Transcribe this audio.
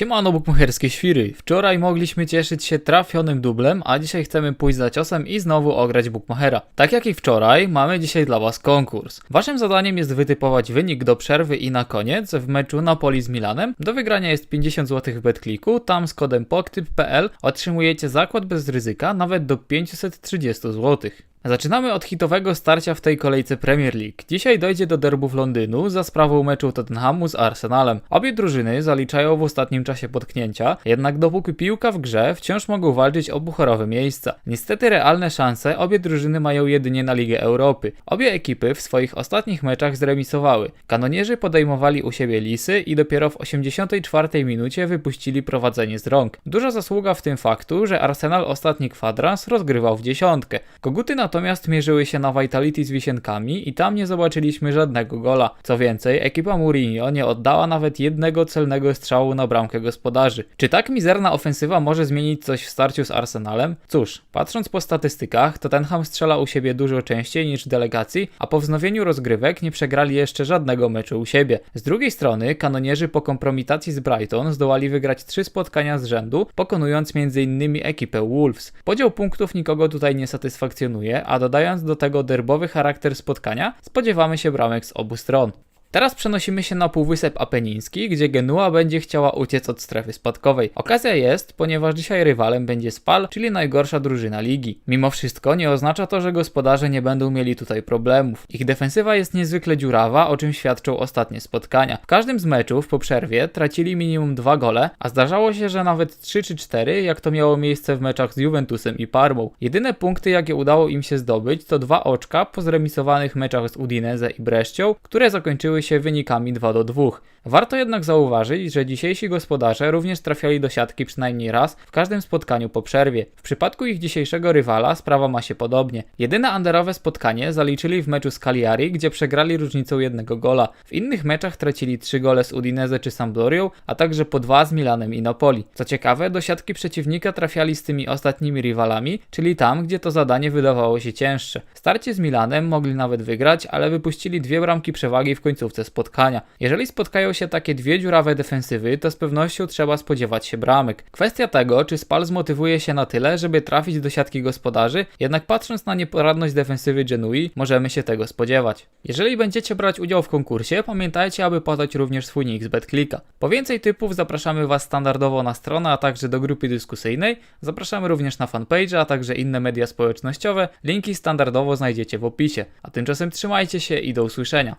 Siemano bukmacherskie świry. Wczoraj mogliśmy cieszyć się trafionym dublem, a dzisiaj chcemy pójść za ciosem i znowu ograć bukmachera. Tak jak i wczoraj, mamy dzisiaj dla was konkurs. Waszym zadaniem jest wytypować wynik do przerwy i na koniec w meczu Napoli z Milanem. Do wygrania jest 50 zł w BetClicku, tam z kodem POKTYP.pl otrzymujecie zakład bez ryzyka nawet do 530 zł. Zaczynamy od hitowego starcia w tej kolejce Premier League. Dzisiaj dojdzie do derbów Londynu za sprawą meczu Tottenhamu z Arsenalem. Obie drużyny zaliczają w ostatnim czasie potknięcia, jednak dopóki piłka w grze wciąż mogą walczyć o buchorowe miejsca. Niestety realne szanse obie drużyny mają jedynie na Ligę Europy. Obie ekipy w swoich ostatnich meczach zremisowały. Kanonierzy podejmowali u siebie Lisy i dopiero w 84 minucie wypuścili prowadzenie z rąk. Duża zasługa w tym faktu, że Arsenal ostatni kwadrans rozgrywał w dziesiątkę. Koguty natomiast mierzyły się na Vitality z Wisienkami i tam nie zobaczyliśmy żadnego gola. Co więcej, ekipa Mourinho nie oddała nawet jednego celnego strzału na bramkę gospodarzy. Czy tak mizerna ofensywa może zmienić coś w starciu z Arsenalem? Cóż, patrząc po statystykach, Tottenham strzela u siebie dużo częściej niż delegacji, a po wznowieniu rozgrywek nie przegrali jeszcze żadnego meczu u siebie. Z drugiej strony, kanonierzy po kompromitacji z Brighton zdołali wygrać trzy spotkania z rzędu, pokonując m.in. ekipę Wolves. Podział punktów nikogo tutaj nie satysfakcjonuje, a dodając do tego derbowy charakter spotkania, spodziewamy się bramek z obu stron. Teraz przenosimy się na Półwysep Apeniński, gdzie Genua będzie chciała uciec od strefy spadkowej. Okazja jest, ponieważ dzisiaj rywalem będzie Spal, czyli najgorsza drużyna ligi. Mimo wszystko nie oznacza to, że gospodarze nie będą mieli tutaj problemów. Ich defensywa jest niezwykle dziurawa, o czym świadczą ostatnie spotkania. W każdym z meczów po przerwie tracili minimum dwa gole, a zdarzało się, że nawet 3 czy 4, jak to miało miejsce w meczach z Juventusem i Parmą. Jedyne punkty, jakie udało im się zdobyć, to dwa oczka po zremisowanych meczach z Udinese i Breszcią, które zakończyły się wynikami 2 do 2. Warto jednak zauważyć, że dzisiejsi gospodarze również trafiali do siatki przynajmniej raz w każdym spotkaniu po przerwie. W przypadku ich dzisiejszego rywala sprawa ma się podobnie. Jedyne underowe spotkanie zaliczyli w meczu z Cagliari, gdzie przegrali różnicą jednego gola. W innych meczach tracili 3 gole z Udinese czy Sampdorią, a także po dwa z Milanem i Napoli. Co ciekawe, do siatki przeciwnika trafiali z tymi ostatnimi rywalami, czyli tam, gdzie to zadanie wydawało się cięższe. Starcie z Milanem mogli nawet wygrać, ale wypuścili dwie bramki przewagi w końcówce spotkania. Jeżeli spotkają się takie dwie dziurawe defensywy, to z pewnością trzeba spodziewać się bramek. Kwestia tego, czy Spal zmotywuje się na tyle, żeby trafić do siatki gospodarzy, jednak patrząc na nieporadność defensywy Genui, możemy się tego spodziewać. Jeżeli będziecie brać udział w konkursie, pamiętajcie, aby podać również swój nick z BetClicka. Po więcej typów zapraszamy Was standardowo na stronę, a także do grupy dyskusyjnej. Zapraszamy również na fanpage, a także inne media społecznościowe. Linki standardowo znajdziecie w opisie. A tymczasem trzymajcie się i do usłyszenia.